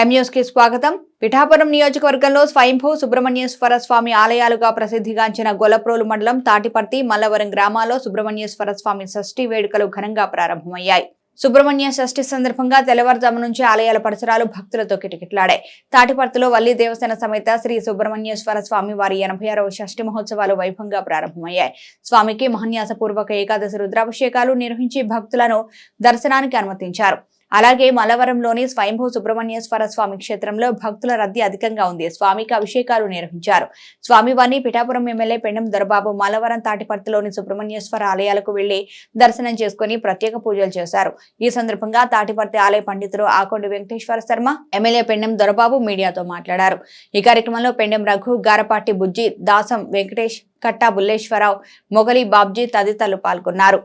ఎంన్యూస్కి స్వాగతం. పిఠాపురం నియోజకవర్గంలో స్వయంభూ సుబ్రహ్మణ్యేశ్వర స్వామి ఆలయాలుగా ప్రసిద్ధిగాంచిన గొలప్రోలు మండలం తాటిపర్తి మల్లవరం గ్రామాల్లో సుబ్రహ్మణ్యేశ్వర స్వామి షష్ఠి వేడుకలు ఘనంగా ప్రారంభమయ్యాయి. సుబ్రహ్మణ్య షష్ఠి సందర్భంగా తెల్లవారుజాము నుంచి ఆలయాల పరిసరాలు భక్తులతో కిటకిట్లాడాయి. తాటిపర్తిలో వల్లి దేవసేన సమేత శ్రీ సుబ్రహ్మణ్యేశ్వర స్వామి వారి ఎనభై ఆరవ షష్ఠి మహోత్సవాలు వైభవంగా ప్రారంభమయ్యాయి. స్వామికి మహన్యాసపూర్వక ఏకాదశి రుద్రాభిషేకాలు నిర్వహించి భక్తులను దర్శనానికి అనుమతించారు. అలాగే మలవరంలోని స్వయంభూ సుబ్రహ్మణ్యేశ్వర స్వామి క్షేత్రంలో భక్తుల రద్దీ అధికంగా ఉంది. స్వామికి అభిషేకాలు నిర్వహించారు. స్వామివారిని పిఠాపురం ఎమ్మెల్యే పెండం దొరబాబు మలవరం తాటిపర్తిలోని సుబ్రహ్మణ్యేశ్వర ఆలయాలకు వెళ్ళి దర్శనం చేసుకుని ప్రత్యేక పూజలు చేశారు. ఈ సందర్భంగా తాటిపర్తి ఆలయ పండితులు ఆకొండి వెంకటేశ్వర శర్మ ఎమ్మెల్యే పెండెం దొరబాబు మీడియాతో మాట్లాడారు. ఈ కార్యక్రమంలో పెండెం రఘు గారపాటి బుజ్జి దాసం వెంకటేష్ కట్టా బుల్లేశ్వరరావు మొగలి బాబ్జీ తదితరులు పాల్గొన్నారు.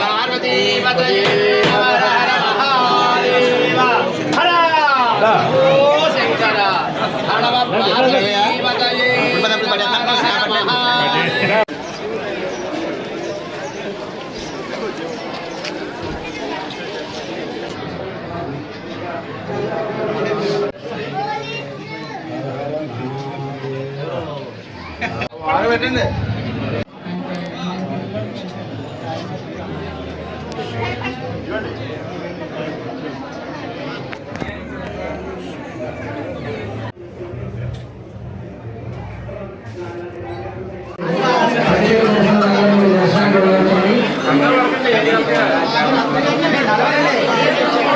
పార్వతీ పెట్టండి.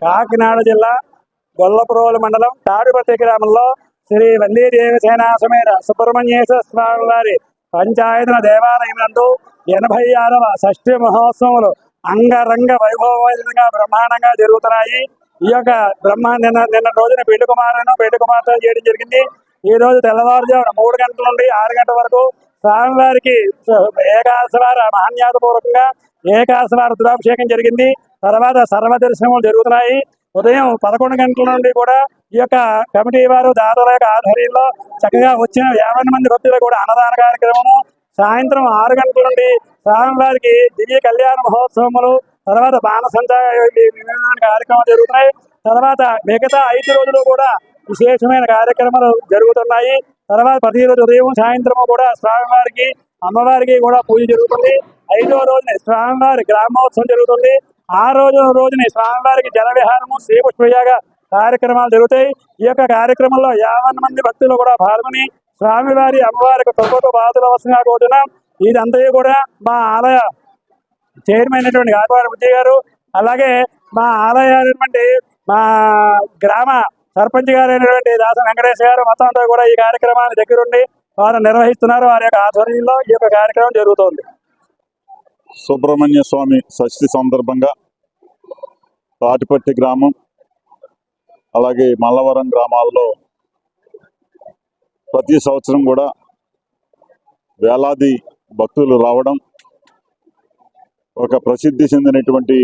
కాకినాడ జిల్లా గొల్లపురోలు మండలం తాడిపత్రి గ్రామంలో శ్రీ వల్లీదేవి దేవసేన సమేత సుబ్రహ్మణ్యేశ్వర స్వామి వారి పంచాయతీల దేవాలయం నందు ఎనభై ఆరవ షష్ఠి మహోత్సవములు అంగరంగ వైభవంగా బ్రహ్మాండంగా జరుగుతున్నాయి. ఈ యొక్క బ్రహ్మ నిన్న నిన్న రోజున పెళ్ళి కుమారును పెళ్ళి కుమార్తెను చేయడం జరిగింది. ఈ రోజు తెల్లవారుజామున మూడు గంటల నుండి ఆరు గంటల వరకు స్వామివారికి ఏకాశవార మహాన్యాత పూర్వకంగా ఏకాశవార రుద్రాభిషేకం జరిగింది. తర్వాత సర్వదర్శనములు జరుగుతున్నాయి. ఉదయం పదకొండు గంటల నుండి కూడా ఈ యొక్క కమిటీ వారు దాతల యొక్క ఆధ్వర్యంలో చక్కగా వచ్చిన యాభై మంది భక్తులు కూడా అన్నదాన కార్యక్రమము సాయంత్రం ఆరు గంటల నుండి స్వామివారికి దివ్య కళ్యాణ మహోత్సవములు తర్వాత బాణసంచ కార్యక్రమాలు జరుగుతున్నాయి. తర్వాత మిగతా ఐదు రోజులు కూడా విశేషమైన కార్యక్రమాలు జరుగుతున్నాయి. తర్వాత ప్రతిరోజు ఉదయం సాయంత్రం కూడా స్వామివారికి అమ్మవారికి కూడా పూజ జరుగుతుంది. ఐదో రోజున స్వామివారి గ్రామోత్సవం జరుగుతుంది. ఆ రోజు రోజున స్వామివారికి జలవిహారము శ్రీపుష్పయాగ కార్యక్రమాలు జరుగుతాయి. ఈ యొక్క కార్యక్రమంలో యావన్ మంది భక్తులు కూడా పాల్గొని స్వామివారి అమ్మవారికి తొక్కతో బాధలు అవసరంగా కోరుతున్నాం ఇదంతా కూడా మా ఆలయ చైర్మన్ అయినటువంటి గాయపాటి బుజ్జయ్య గారు అలాగే మా ఆలయాలైనటువంటి మా గ్రామ సర్పంచ్ గారు దాస వెంకటేష్ గారు మొత్తం అంతా కూడా ఈ కార్యక్రమాన్ని దగ్గరుండి వారు నిర్వహిస్తున్నారు. వారి యొక్క ఆధ్వర్యంలో ఈ యొక్క కార్యక్రమం జరుగుతోంది. సుబ్రహ్మణ్య స్వామి షష్ఠి సందర్భంగా తాటిపట్టి గ్రామం అలాగే మల్లవరం గ్రామాల్లో ప్రతి సంవత్సరం కూడా వేలాది భక్తులు రావడం ఒక ప్రసిద్ధి చెందినటువంటి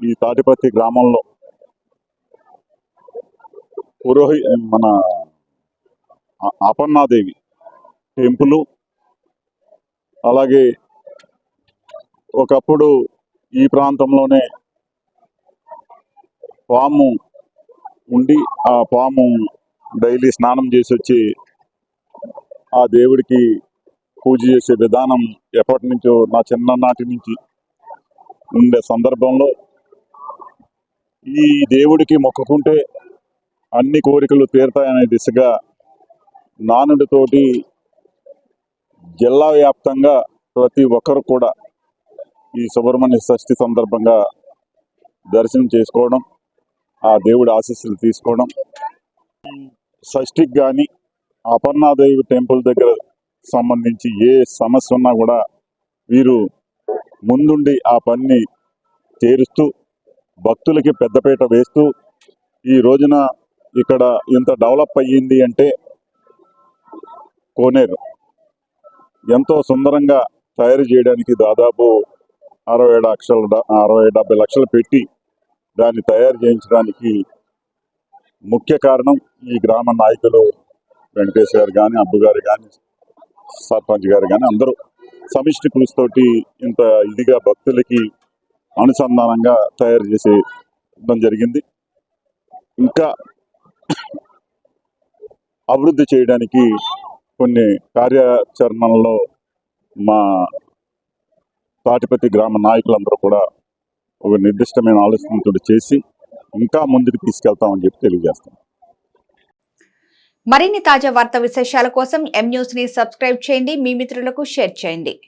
ఈ తాటిపత్తి గ్రామంలో పురోహి మన అపర్ణాదేవి టెంపులు అలాగే ఒకప్పుడు ఈ ప్రాంతంలోనే పాము ఉండి ఆ పాము డైలీ స్నానం చేసి వచ్చి ఆ దేవుడికి పూజ చేసే విధానం ఎప్పటి నుంచో నా చిన్ననాటి నుంచి ఉండే సందర్భంలో ఈ దేవుడికి మొక్కుకుంటే అన్ని కోరికలు తీరుతాయనే దిశగా నానుడితోటి జిల్లా వ్యాప్తంగా ప్రతి ఒక్కరు కూడా ఈ సుబ్రహ్మణ్య షష్ఠి సందర్భంగా దర్శనం చేసుకోవడం ఆ దేవుడి ఆశీస్సులు తీసుకోవడం షష్ఠికి కానీ అపర్ణాదేవి టెంపుల్ దగ్గర సంబంధించి ఏ సమస్య ఉన్నా కూడా వీరు ముందుండి ఆ పనిని చేరుస్తూ భక్తులకి పెద్దపీట వేస్తూ ఈ రోజున ఇక్కడ ఇంత డెవలప్ అయ్యింది అంటే కోనేరు. ఎంతో సుందరంగా తయారు చేయడానికి దాదాపు అరవై ఏడు లక్షల అరవై డెబ్బై లక్షలు పెట్టి దాన్ని తయారు చేయించడానికి ముఖ్య కారణం ఈ గ్రామ నాయకులు వెంకటేష్ గారు కానీ అబ్బు గారు కానీ సర్పంచ్ గారు కానీ అందరూ సమిష్టి కృషితోటి ఇంత ఇదిగా భక్తులకి అనుసంధానంగా తయారు చేసే ఇవ్వడం జరిగింది. ఇంకా అభివృద్ధి చేయడానికి కొన్ని కార్యాచరణలో మా తాటిపత్తి గ్రామ నాయకులందరూ కూడా ఒక నిర్దిష్టమైన ఆలోచనతో చేసి ఇంకా ముందుకు తీసుకెళ్తామని చెప్పి తెలియజేస్తాం. మరిన్ని తాజా వార్త విశేషాల కోసం ఎం న్యూస్ని సబ్స్క్రైబ్ చేయండి. మీ మిత్రులకు షేర్ చేయండి.